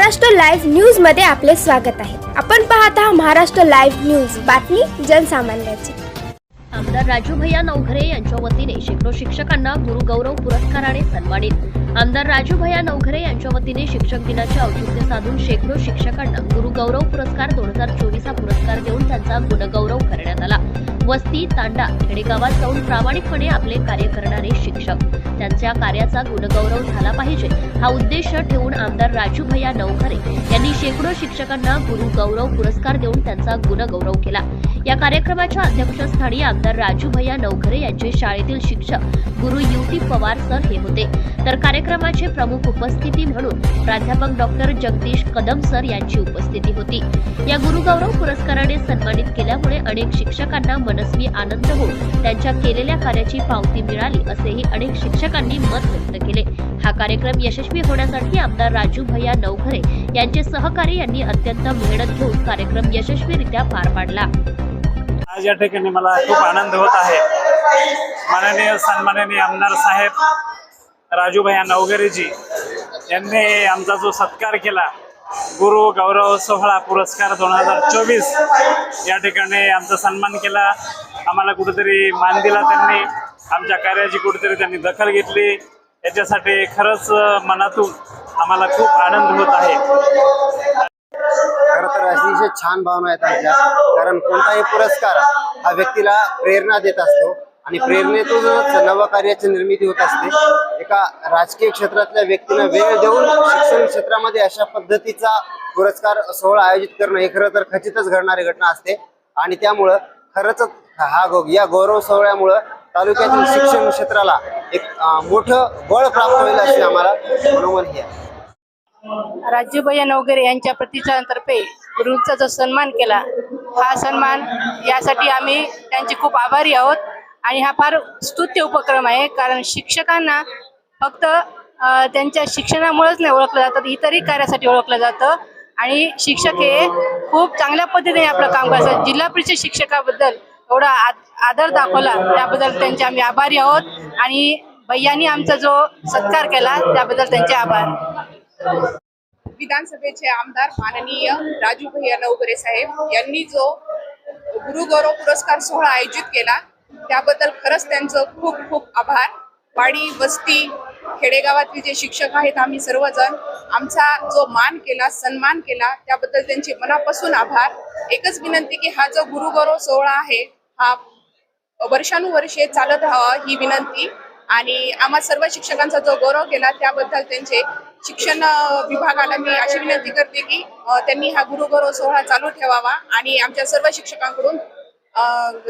Maharashtra live न्यूजमध्ये आपले स्वागत आहे. आपण पाहत आहात महाराष्ट्र लाईव्ह न्यूज. बातमी जनसामान्याची. आमदार राजू भैया नवघरे यांच्या वतीने शेकडो शिक्षकांना गुरुगौरव पुरस्काराने सन्मानित. आमदार राजू भैया नवघरे यांच्या वतीने शिक्षक दिनाचे औचित्य साधून शेकडो शिक्षकांना गुरुगौरव पुरस्कार दोन हजार चोवीस हा पुरस्कार देऊन त्यांचा गुणगौरव करण्यात आला. वस्ती तांडा खेडेगावात जाऊन प्रामाणिकपणे आपले कार्य करणारे शिक्षक. त्यांच्या कार्याचा गुणगौरव झाला पाहिजे. हा उद्देश ठेवून आमदार राजू भैया नवघरे यांनी शेकडो शिक्षकांना गुरुगौरव पुरस्कार देऊन त्यांचा गुणगौरव केला. या कार्यक्रमाच्या अध्यक्षस्थानी आमदार राजू भैया नवघरे यांचे शाळेतील शिक्षक गुरु युती पवार सर हे होते. तर कार्यक्रमाचे प्रमुख उपस्थिती म्हणून प्राध्यापक डॉक्टर जगदीश कदम सर यांची उपस्थिती होती. या गुरुगौरव पुरस्काराने सन्मानित केल्यामुळे अनेक शिक्षकांना मनस्वी आनंद होऊन त्यांच्या केलेल्या कार्याची पावती मिळाली असेही अनेक शिक्षकांनी मत व्यक्त केले. हा कार्यक्रम यशस्वी होण्यासाठी आमदार राजू भैया नवघरे यांचे सहकारी यांनी अत्यंत मेहनत घेऊन कार्यक्रम यशस्वीरित्या पार पाडला. आज या ठिकाणी मला खूप आनंद होत आहे. माननीय सन्माननीय आमदार साहेब राजूभाई नवगरेजी यांनी आमचा जो सत्कार केला गुरु गौरव सोहळा पुरस्कार दोन हजार चोवीस या ठिकाणी आमचा सन्मान केला. आम्हाला कुठेतरी मान दिला त्यांनी आमच्या कार्याची कुठेतरी त्यांनी दखल घेतली. याच्यासाठी खरंच मनातून आम्हाला खूप आनंद होत आहे. छान भावना आहेत आमच्या. कारण कोणताही पुरस्कार हा व्यक्तीला प्रेरणा देत असतो आणि प्रेरणेतूनच नवकार्याची निर्मिती होत असते एका राजकीय क्षेत्रातल्या व्यक्तीनं वेळ देऊन शिक्षण क्षेत्रामध्ये अशा पद्धतीचा पुरस्कार सोहळा आयोजित करणं हे खरं तर खचितच घडणारी घटना असते. आणि त्यामुळं खरंच हा गो या गौरव सोहळ्यामुळं तालुक्यातील शिक्षण क्षेत्राला एक मोठं बळ प्राप्त होईल अशी आम्हाला मनोमन हे आहे. राज्यभैया नवगरे यांच्या प्रतिष्ठानतर्फे गुरुंचा जो सन्मान केला हा सन्मान यासाठी आम्ही त्यांचे खूप आभारी आहोत. आणि हा फार स्तुत्य उपक्रम आहे कारण शिक्षकांना फक्त त्यांच्या शिक्षणामुळेच नाही ओळखलं जातं इतरही कार्यासाठी ओळखलं जातं. आणि शिक्षक हे खूप चांगल्या पद्धतीने आपलं काम करतात. जिल्हा परिषद शिक्षकाबद्दल एवढा आदर दाखवला त्याबद्दल त्यांचे आम्ही आभारी आहोत. आणि भैयानी आमचा जो सत्कार केला त्याबद्दल त्यांचे आभार. विधानसभेचे आमदार माननीय राजू भैया नवगरे साहेब यांनी जो गुरुगौरव पुरस्कार सोहळा आयोजित केला त्याबद्दल खरंच त्यांचं खूप खूप आभार. वाडी वस्ती खेडेगावातले जे शिक्षक आहेत आम्ही सर्वजण आमचा जो मान केला सन्मान केला त्याबद्दल त्यांचे मनापासून आभार. एकच विनंती की हा जो गुरुगौरव सोहळा आहे हा वर्षानुवर्षे चालत राहावा ही विनंती. आणि आम्हा सर्व शिक्षकांचा जो गौरव केला त्याबद्दल त्यांचे शिक्षण विभागाला मी अशी विनंती करते की त्यांनी हा गुरुगौरव सोहळा चालू ठेवावा आणि आमच्या सर्व शिक्षकांकडून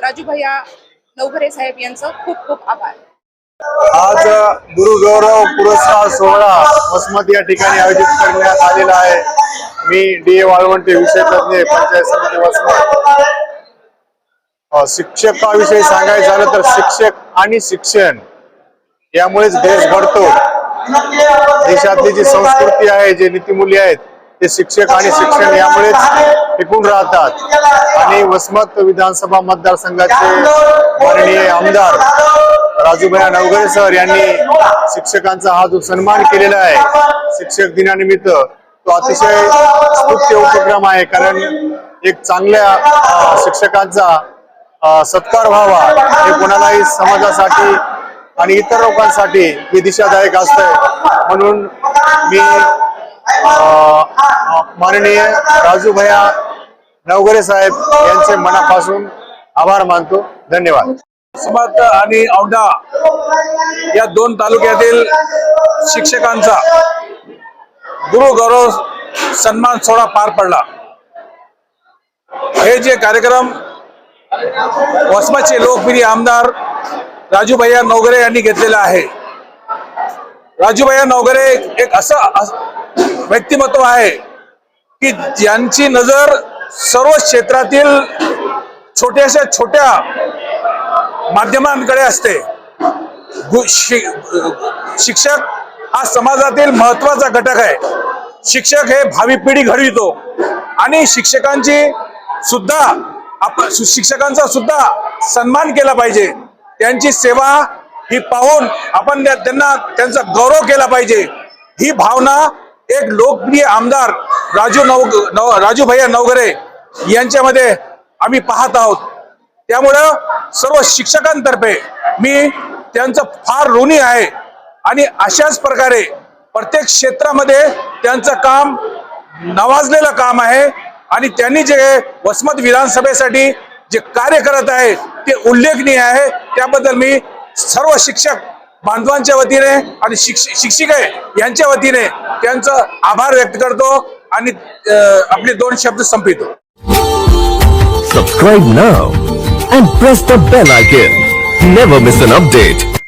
राजू भैया नवघरे साहेब यांचं खूप खूप आभार. आज गुरु गौरव पुरस्कार सोहळा वसमत या ठिकाणी आयोजित करण्यात आलेला आहे. मी डी. ए. वाळवंटे विषय तज्ञ पंचायत समिती वसमत. शिक्षकाविषयी सांगायचं झालं तर शिक्षक आणि शिक्षण यामुळेच देश घडतो. देशातली जी संस्कृती आहे जे नीतीमूल्य आहेत ते शिक्षक आणि शिक्षण यामुळेच टिकून राहतात. आणि वसमत विधानसभा मतदारसंघाचे माननीय आमदार राजूभाई नवगरे सर यांनी शिक्षकांचा हा जो सन्मान केलेला आहे शिक्षक दिनानिमित्त तो अतिशय स्तुत्य उपक्रम आहे. कारण एक चांगल्या शिक्षकांचा सत्कार व्हावा हे कोणालाही समाजासाठी आणि इतर लोकांसाठी मी दिशादायक असतंय. म्हणून मी माननीय माननीय राजूभैया नवगरे साहेब यांचे मनापासून आभार मानतो. धन्यवाद. वसमत आणि औंढा या दोन तालुक्यातील शिक्षकांचा गुरु गौरव सन्मान सोहळा पार पडला. हे जे कार्यक्रम वसमतचे लोकप्रिय आमदार राजूभैया नवगरे यांनी घेतलेला आहे. राजूभैया नवगरे एक असं व्यक्तिमत्व आहे की ज्यांची नजर सर्व क्षेत्रातील छोट्याशा छोट्या माध्यमांकडे असते. गु- शि- शिक्षक हा समाजातील महत्त्वाचा घटक आहे. शिक्षक हे भावी पिढी घडवितो. आणि शिक्षकांची सुद्धा आपण शिक्षकांचा सुद्धा सन्मान केला पाहिजे. त्यांची सेवा ही पाहून आपण त्या- त्यांना त्यांचा गौरव केला पाहिजे. ही भावना एक लोकप्रिय आमदार राजू नव नव राजू भैया नवगरे यांच्यामध्ये आम्ही पाहत आहोत. त्यामुळं सर्व शिक्षकांतर्फे मी त्यांचं फार ऋणी आहे आणि अशाच प्रकारे प्रत्येक क्षेत्रामध्ये त्यांचं काम नवाजलेलं काम आहे आणि त्यांनी जे वसमत विधानसभेसाठी जे कार्य करत आहे ते उल्लेखनीय आहे. त्याबद्दल मी सर्व शिक्षक बांधवांच्या वतीने आणि शिक्ष शिक्षिके यांच्या वतीने त्यांचं आभार व्यक्त करतो आणि आपले दोन शब्द संपितो subscribe now and press the bell icon never miss an update